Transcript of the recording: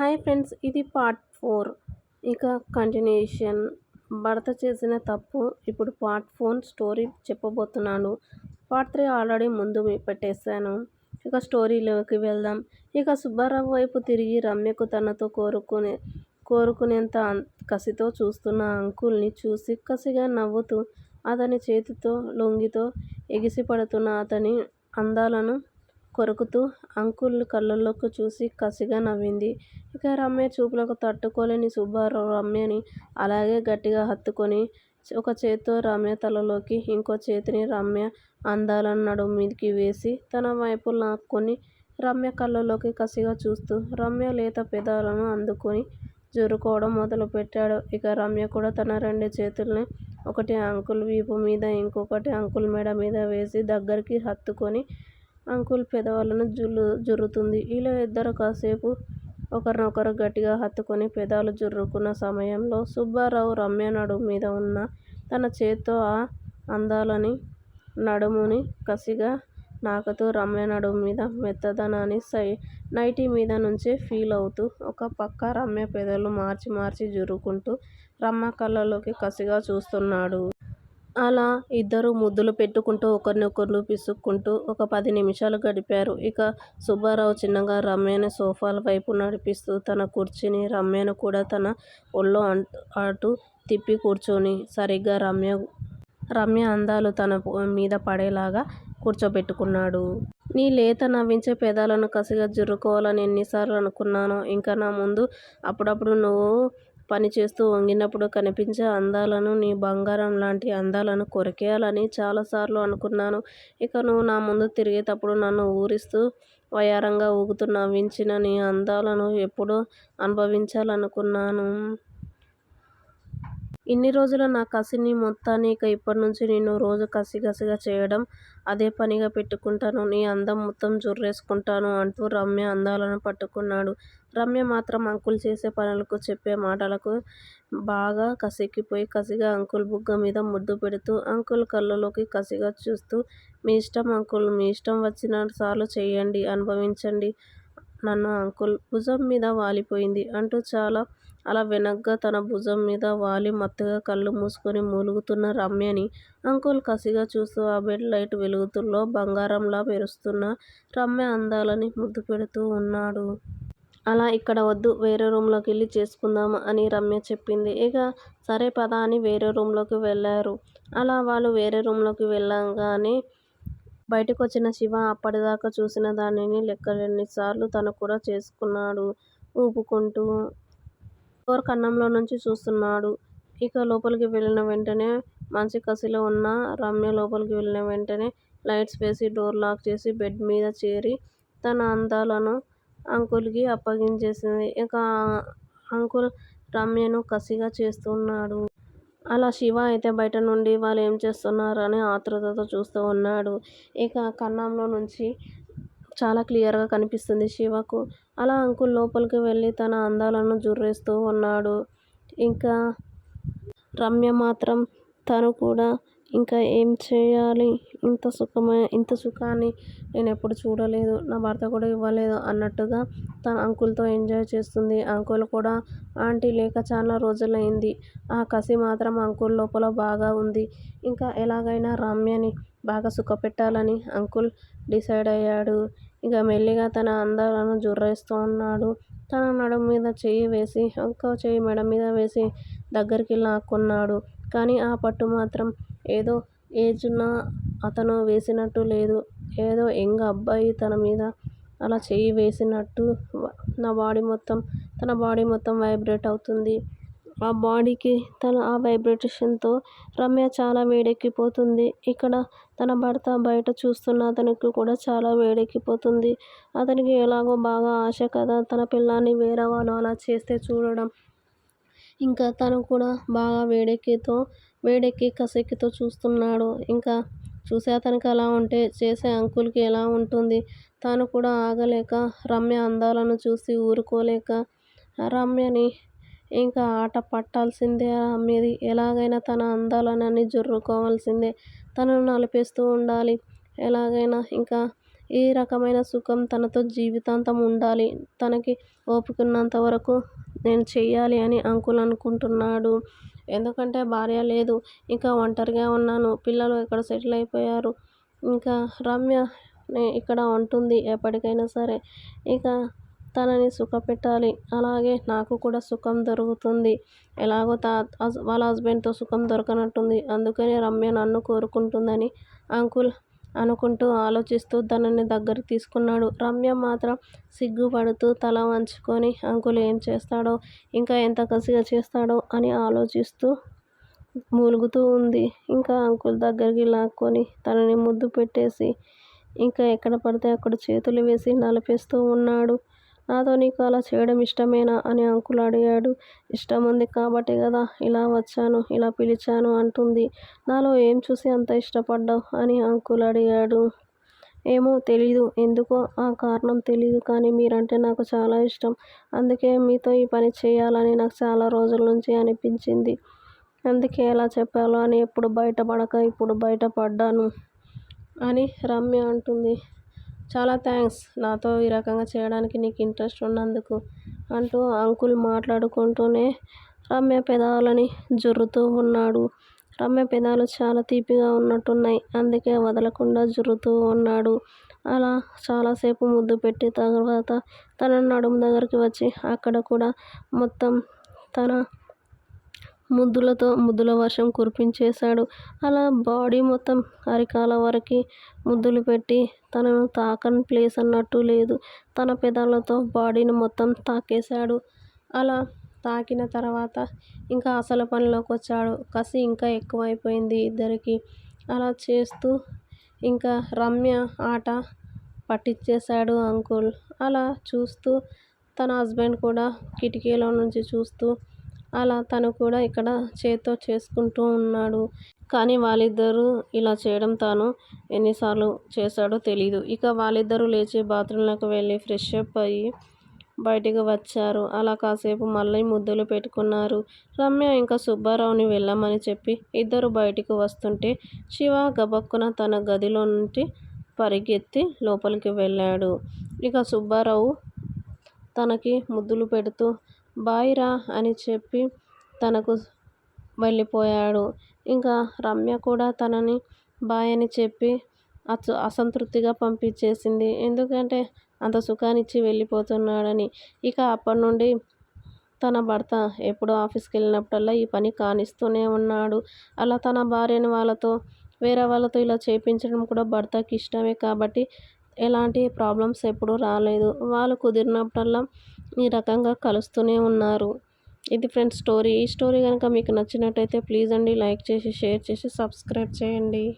Hi friends ఇది part four. ఇక continuation. భర్త చేసిన తప్పు. ఇప్పుడు పార్ట్ ఫోర్ స్టోరీ చెప్పబోతున్నాను. పార్ట్ త్రీ ఆల్రెడీ ముందు పెట్టేశాను. ఇక స్టోరీలోకి వెళ్దాం. ఇక సుబ్బారావు వైపు తిరిగి రమ్యకు తనతో కోరుకునే కోరుకునేంత కసితో చూస్తున్న అంకుల్ని చూసి కసిగా నవ్వుతూ అతని చేతితో లొంగితో ఎగిసిపడుతున్న అతని అందాలను కొరుకుతూ అంకుల్ కళ్ళల్లోకి చూసి కసిగా నవ్వింది. ఇక రమ్య చూపులకు తట్టుకోలేని సుబ్బారావు రమ్యని అలాగే గట్టిగా హత్తుకొని ఒక చేత్తో రమ్య తలలోకి, ఇంకో చేతిని రమ్య అందాల నడుం మీదికి వేసి తన వైపు లాక్కొని రమ్య కళ్ళల్లోకి కసిగా చూస్తూ రమ్య లేత పెదాలను అందుకొని జరుకోవడం మొదలుపెట్టాడు. ఇక రమ్య కూడా తన రెండు చేతుల్ని ఒకటి అంకుల్ వీపు మీద, ఇంకొకటి అంకుల్ మెడ మీద వేసి దగ్గరికి హత్తుకొని అంకుల్ పెదవులను జుర్రుతుంది. ఇలా ఇద్దరు కాసేపు ఒకరినొకరు గట్టిగా హత్తుకొని పెదాలు జుర్రుకున్న సమయంలో సుబ్బారావు రమ్య నడుము మీద ఉన్న తన చేత్తో ఆ అందాలని నడుముని కసిగా నాకుతూ రమ్య నడుము మీద మెత్తదనాన్ని సై నైటీ మీద నుంచే ఫీల్ అవుతూ ఒక పక్క రమ్య పెదవులు మార్చి మార్చి జురుకుంటూ రమ్మ కళ్ళలోకి కసిగా చూస్తున్నాడు. అలా ఇద్దరూ ముద్దులు పెట్టుకుంటూ ఒకరినొకరు పిసుక్కుంటూ ఒక పది నిమిషాలు గడిపారు. ఇక సుబ్బారావు చిన్నగా రమ్యను సోఫాల వైపు నడిపిస్తూ తన కుర్చీని, రమ్యను కూడా తన ఒళ్ళో అటు తిప్పి కూర్చొని సరిగ్గా రమ్య రమ్య అందాలు తన మీద పడేలాగా కూర్చోబెట్టుకున్నాడు. నీ లేత నవ్వించే పెదాలను కసిగా జుర్రుకోవాలని ఎన్నిసార్లు అనుకున్నానో! ఇంకా నా ముందు అప్పుడప్పుడు నువ్వు పనిచేస్తూ వంగినప్పుడు కనిపించే అందాలను, నీ బంగారం లాంటి అందాలను కొరికెయ్యాలని చాలాసార్లు అనుకున్నాను. ఇక నువ్వు నా ముందు తిరిగేటప్పుడు నన్ను ఊరిస్తూ వయారంగా ఊగుతూ నవ్వించిన నీ అందాలను ఎప్పుడూ అనుభవించాలనుకున్నాను. ఇన్ని రోజుల నా కసిని మొత్తాన్ని ఇక ఇప్పట్నుంచి నేను రోజు కసిగసిగా చేయడం అదే పనిగా పెట్టుకుంటాను. నీ అందం మొత్తం జుర్రేసుకుంటాను అంటూ రమ్య అందాలను పట్టుకున్నాడు. రమ్య మాత్రం అంకుల్ చేసే పనులకు, చెప్పే మాటలకు బాగా కసెక్కిపోయి కసిగా అంకుల్ బుగ్గ మీద ముద్దు పెడుతూ, అంకుల్ కళ్ళలోకి కసిగా చూస్తూ మీ ఇష్టం అంకుల్! మీ ఇష్టం వచ్చిన సార్లు చేయండి అనుభవించండి నన్ను అంకుల్ భుజం మీద వాలిపోయింది అంటూ చాలా అలా వెనగ్గా తన భుజం మీద వాలి మత్తుగా కళ్ళు మూసుకొని మూలుగుతున్న రమ్యని అంకుల్ కసిగా చూస్తూ ఆ బెడ్ లైట్ వెలుగుతుల్లో బంగారంలా మెరుస్తున్న రమ్య అందాలని ముద్దు పెడుతూ ఉన్నాడు. అలా ఇక్కడ వద్దు. వేరే రూమ్లోకి వెళ్ళి చేసుకుందాం అని రమ్య చెప్పింది. ఇక సరే పద అని వేరే రూమ్లోకి వెళ్ళారు. అలా వాళ్ళు వేరే రూమ్లోకి వెళ్ళంగానే వెళ్ళగానే వచ్చిన శివ అప్పటిదాకా చూసిన దానిని లెక్కలేనన్నిసార్లు తను కూడా చేసుకున్నాడు ఊపుకుంటూ. డోర్ కన్నంలోంచి చూస్తున్నాడు. ఇక లోపలికి వెళ్ళిన వెంటనే మంచి కసిలో ఉన్న రమ్య లోపలికి వెళ్ళిన వెంటనే లైట్స్ వేసి డోర్ లాక్ చేసి బెడ్ మీద చేరి తన అందాలను అంకుల్కి అప్పగించేసింది. ఇక అంకుల్ రమ్యను కసిగా చేస్తున్నాడు అలా శివ అయితే బయట నుండి వాళ్ళు ఏం చేస్తున్నారని ఆతృతతో చూస్తూ ఉన్నాడు. ఇక కన్నంలో నుంచి చాలా క్లియర్గా కనిపిస్తుంది శివకు. అలా అంకుల్ లోపలికి వెళ్ళి తన అందాలను జుర్రేస్తూ ఉన్నాడు. ఇంకా రమ్య మాత్రం తను కూడా ఇంకా ఏం చేయాలి ఇంత సుఖాన్ని నేను ఎప్పుడు చూడలేదు. నా భర్త కూడా ఇవ్వలేదు అన్నట్టుగా తన అంకుల్తో ఎంజాయ్ చేస్తుంది. అంకుల్ కూడా ఆంటీ లేక చాలా రోజులైంది. ఆ కసి మాత్రం అంకుల్ లోపల బాగా ఉంది. ఇంకా ఎలాగైనా రమ్యని బాగా సుఖపెట్టాలని అంకుల్ డిసైడ్ అయ్యాడు. ఇక మెల్లిగా తన అందాలను జుర్రేస్తూ ఉన్నాడు తన నడుము మీద చెయ్యి వేసి, ఇంకో చెయ్యి మెడ మీద వేసి దగ్గరికి లాక్కున్నాడు. కానీ ఆ పట్టు మాత్రం ఏదో ఏజున్న అతను వేసినట్టు లేదు. ఏదో ఎంగ అబ్బాయి తన మీద అలా చేయి వేసినట్టు నా బాడీ మొత్తం తన బాడీ మొత్తం వైబ్రేట్ అవుతుంది. ఆ బాడీకి తన ఆ వైబ్రేటేషన్తో రమ్య చాలా వేడెక్కిపోతుంది. ఇక్కడ తన భర్త బయట చూస్తున్న అతనికి కూడా చాలా వేడెక్కిపోతుంది. అతనికి ఎలాగో బాగా ఆశ కదా తన పిల్లాని వేరే వాళ్ళు అలా చేస్తే చూడడం. ఇంకా తను కూడా బాగా వేడెక్కితో వేడెక్కి కసెక్కితో చూస్తున్నాడు. ఇంకా చూసే అతనికి అలా ఉంటే చేసే అంకుల్కి ఎలా ఉంటుంది? తాను కూడా ఆగలేక రమ్య అందాలను చూసి ఊరుకోలేక రమ్యని ఇంకా ఆట పట్టాల్సిందే రమ్యది. ఎలాగైనా తన అందాలన్నీ జుర్రుకోవాల్సిందే. తనను నలిపేస్తూ ఉండాలి. ఎలాగైనా ఇంకా ఈ రకమైన సుఖం తనతో జీవితాంతం ఉండాలి తనకి ఓపికున్నంత వరకు నేను చెయ్యాలి అని అంకుల్ అనుకుంటున్నాడు ఎందుకంటే భార్య లేదు ఇంకా ఒంటరిగా ఉన్నాను పిల్లలు ఇక్కడ సెటిల్ అయిపోయారు ఇంకా రమ్య ఇక్కడ ఉంటుంది ఎప్పటికైనా సరే ఇక తనని సుఖపెట్టాలి. అలాగే నాకు కూడా సుఖం దొరుకుతుంది. ఎలాగో తా వాళ్ళ హస్బెండ్తో సుఖం దొరకనట్టుంది. అందుకని రమ్య నన్ను కోరుకుంటుందని అంకుల్ అనుకుంటూ ఆలోచిస్తూ తనని దగ్గర తీసుకున్నాడు. రమ్య మాత్రం సిగ్గుపడుతూ తల వంచుకొని అంకుల్ ఏం చేస్తాడో ఇంకా ఎంత కసిగా చేస్తాడో అని ఆలోచిస్తూ మూలుగుతూ ఉంది. ఇంకా అంకుల్ దగ్గరికి లాక్కొని తనని ముద్దు పెట్టేసి ఇంకా ఎక్కడ పడితే అక్కడ చేతులు వేసి నలిపేస్తూ ఉన్నాడు. నాతో నీకు అలా చేయడం ఇష్టమేనా అని అంకుల్ అడిగాడు. ఇష్టం ఉంది కాబట్టి కదా ఇలా వచ్చాను ఇలా పిలిచాను అంటుంది. నాలో ఏం చూసి అంత ఇష్టపడ్డావు అని అంకుల్ అడిగాడు. ఏమో తెలీదు ఎందుకో ఆ కారణం తెలీదు కానీ మీరంటే నాకు చాలా ఇష్టం. అందుకే మీతో ఈ పని చేయాలని నాకు చాలా రోజుల నుంచి అనిపించింది. అందుకే ఎలా చెప్పాలో అని ఎప్పుడు బయటపడక ఇప్పుడు బయటపడ్డాను అని రమ్య అంటుంది. చాలా థ్యాంక్స్. నాతో ఈ రకంగా చేయడానికి నీకు ఇంట్రెస్ట్ ఉన్నందుకు అంటూ అంకుల్ మాట్లాడుకుంటూనే రమ్య పెదాలని జుర్రుతూ ఉన్నాడు. రమ్య పెదాలు చాలా తీపిగా ఉన్నట్టున్నాయి. అందుకే వదలకుండా జుర్రుతూ ఉన్నాడు. అలా చాలాసేపు ముద్దు పెట్టి తర్వాత తన నడుము దగ్గరికి వచ్చి అక్కడ కూడా మొత్తం తన ముద్దులతో ముద్దుల వర్షం కురిపించేశాడు. అలా బాడీ మొత్తం అరికాల వరకు ముద్దులు పెట్టి తనను తాకని ప్లేస్ అన్నట్టు లేదు. తన పెదాలతో బాడీని మొత్తం తాకేశాడు. అలా తాకిన తర్వాత ఇంకా అసలు పనిలోకి వచ్చాడు. కసి ఇంకా ఎక్కువైపోయింది ఇద్దరికి. అలా చేస్తూ ఇంకా రమ్య ఆట పట్టించేశాడు అంకుల్. అలా చూస్తూ తన హస్బెండ్ కూడా కిటికీలో నుంచి చూస్తూ అలా తను కూడా ఇక్కడ చేత్తో చేసుకుంటూ ఉన్నాడు. కానీ వాళ్ళిద్దరూ ఇలా చేయడం తాను ఎన్నిసార్లు చేశాడో తెలీదు. ఇక వాళ్ళిద్దరూ లేచి బాత్రూంలోకి వెళ్ళి ఫ్రెష్ అప్ అయ్యి బయటికి వచ్చారు. అలా కాసేపు మళ్ళీ ముద్దులు పెట్టుకున్నారు. రమ్య ఇంకా సుబ్బారావుని వెళ్ళమని చెప్పి ఇద్దరు బయటికి వస్తుంటే శివ గబక్కున తన గదిలో నుండి పరిగెత్తి లోపలికి వెళ్ళాడు. ఇక సుబ్బారావు తనకి ముద్దులు పెడుతూ బాయ్ రా అని చెప్పి తనకు వెళ్ళిపోయాడు. ఇంకా రమ్య కూడా తనని బాయ్ అని చెప్పి అస అసంతృప్తిగా పంపించేసింది. ఎందుకంటే అంత సుఖాన్నిచ్చి వెళ్ళిపోతున్నాడని. ఇక అప్పటి నుండి తన భర్త ఎప్పుడు ఆఫీస్కి వెళ్ళినప్పుడల్లా ఈ పని కానిస్తూనే ఉన్నాడు. అలా తన భార్యని వాళ్ళతో వేరే వాళ్ళతో ఇలా చేయించడం కూడా భర్తకి ఇష్టమే కాబట్టి ఎలాంటి ప్రాబ్లమ్స్ ఎప్పుడూ రాలేదు. వాళ్ళు కుదిరినప్పుడల్లా ఈ రకంగా కలుస్తూనే ఉన్నారు. ఇది ఫ్రెండ్స్ స్టోరీ. ఈ స్టోరీ కనుక మీకు నచ్చినట్టయితే ప్లీజ్ అండి లైక్ చేసి షేర్ చేసి సబ్స్క్రైబ్ చేయండి.